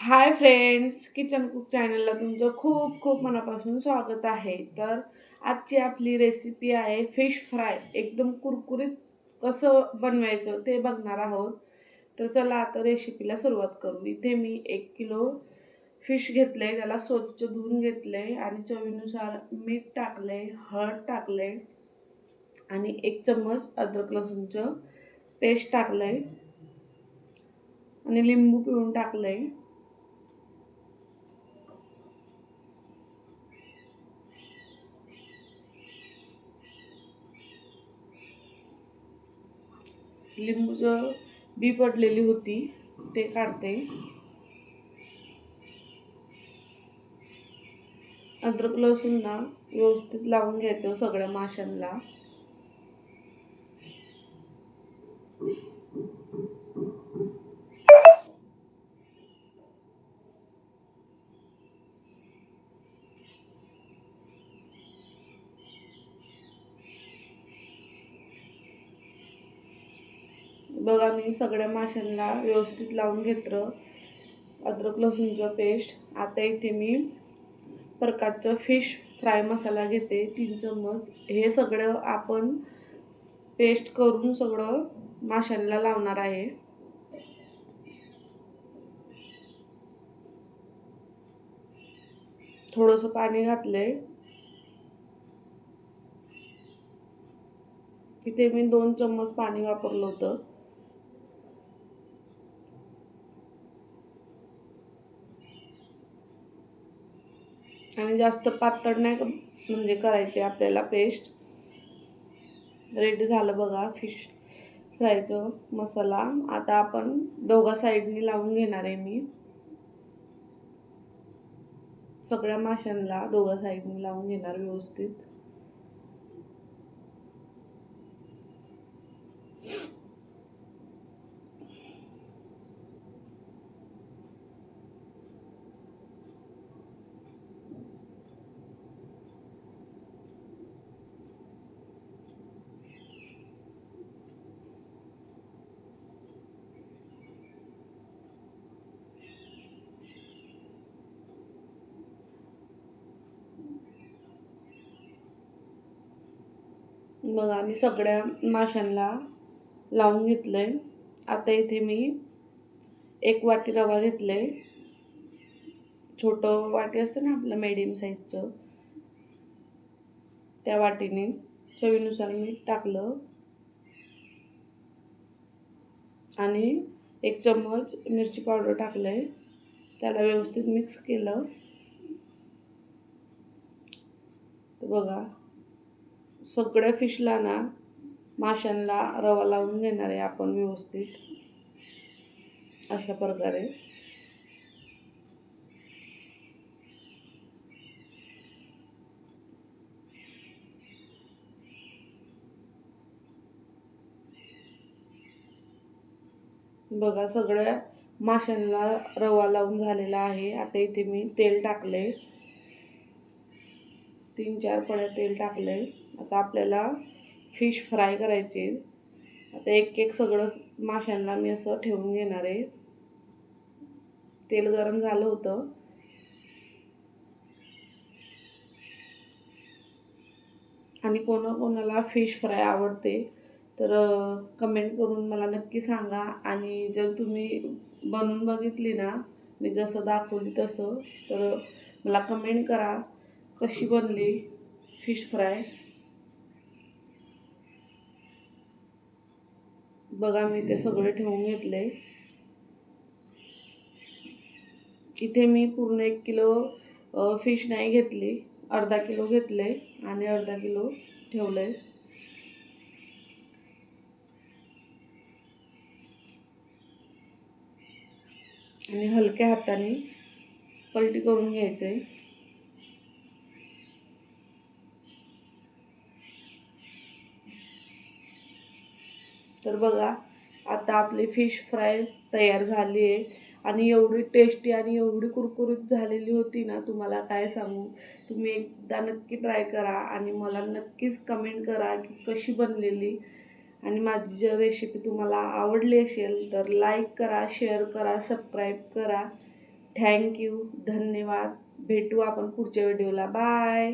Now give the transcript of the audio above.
Hi friends kitchen cook चॅनलला तुमचं खूप खूप मनापासून स्वागत आहे. तर आजची आपली रेसिपी आहे फिश फ्राय एकदम कुरकुरीत कसं बनवायचं ते बघणार आहोत. तर चला आता रेसिपीला सुरुवात करू. इथे मी एक किलो फिश घेतलं आहे त्याला स्वच्छ धुवून घेतलं आहे आणि चवीनुसार मीठ टाकलं आहे हळद टाकलं आहे आणि एक चम्मच अद्रक लसूणचं पेस्ट टाकलं आहे आणि लिंबू पिळून टाकलं आहे लिंबूचं बी पडलेली होती ते काढते. अद्रक लसूण ना व्यवस्थित लावून घ्यायचं सगळ्या माशांना. बघा मी सगळ्या माशांना व्यवस्थित लावून घेतलं. अद्रक लसूणचं पेस्ट. आता इथे मी प्रकारचं फिश फ्राय मसाला घेते. तीन चम्मच. हे सगळं आपण पेस्ट करून सगळं माशांना लावणार आहे. थोडंसं पाणी घातलंय. इथे मी दोन चम्मच पाणी वापरलं होतं. आणि जास्त पातळ नाही म्हणजे करायचे आपल्याला पेस्ट रेडी झालं बघा फिश फ्रायचं मसाला. आता आपण दोघा साईडनी लावून घेणार आहे मी. सगळ्या माशांना दोघा साईडनी लावून घेणार व्यवस्थित. मग आम्ही सगळ्या माशांना लावून घेतलं आहे आता इथे मी एक वाटी रवा घेतलं आहे छोटं वाटी असतं ना आपलं मेडियम साईजचं त्या वाटीने चवीनुसार मी टाकलं. आणि एक चम्मच मिरची पावडर टाकलं आहे त्याला व्यवस्थित मिक्स केलं. बघा. सगळ्या फिशला ना माशांना रवा लावून घेणार आहे आपण व्यवस्थित. अशा प्रकारे. बघा सगळ्या माशांना रवा लावून झालेला आहे. आता इथे मी तेल टाकले तीन चार पड्या तेल टाकले आता आपल्याला फिश फ्राय करायचे आता एक एक सगळं माशांना मी असं ठेवून घेणार आहे. तेल गरम झालं होतं. आणि कोणा कोणाला फिश फ्राय आवडते तर कमेंट करून मला नक्की सांगा. आणि जर तुम्ही बनवून बघितली ना मी जसं दाखवली तसं तर मला कमेंट करा कशी बनली फिश फ्राय. बघा मी ते सगळे ठेवून घेतले इथे मी पूर्ण एक किलो फिश नाही घेतली. अर्धा किलो घेतले आणि अर्धा किलो ठेवलं आहे आणि हलक्या हाताने पलटी करून घ्यायचं आहे तर बघा आता आपली फिश फ्राय तयार झाली आहे. आणि एवढी टेस्टी आणि एवढी कुरकुरीत झालेली होती ना तुम्हाला काय सांगू? तुम्ही एकदा नक्की ट्राय करा आणि मला नक्कीच कमेंट करा की कशी बनलेली. आणि माझी जर रेसिपी तुम्हाला आवडली असेल तर लाईक करा शेअर करा सबस्क्राईब करा. थँक्यू धन्यवाद. भेटू आपण पुढच्या व्हिडिओला बाय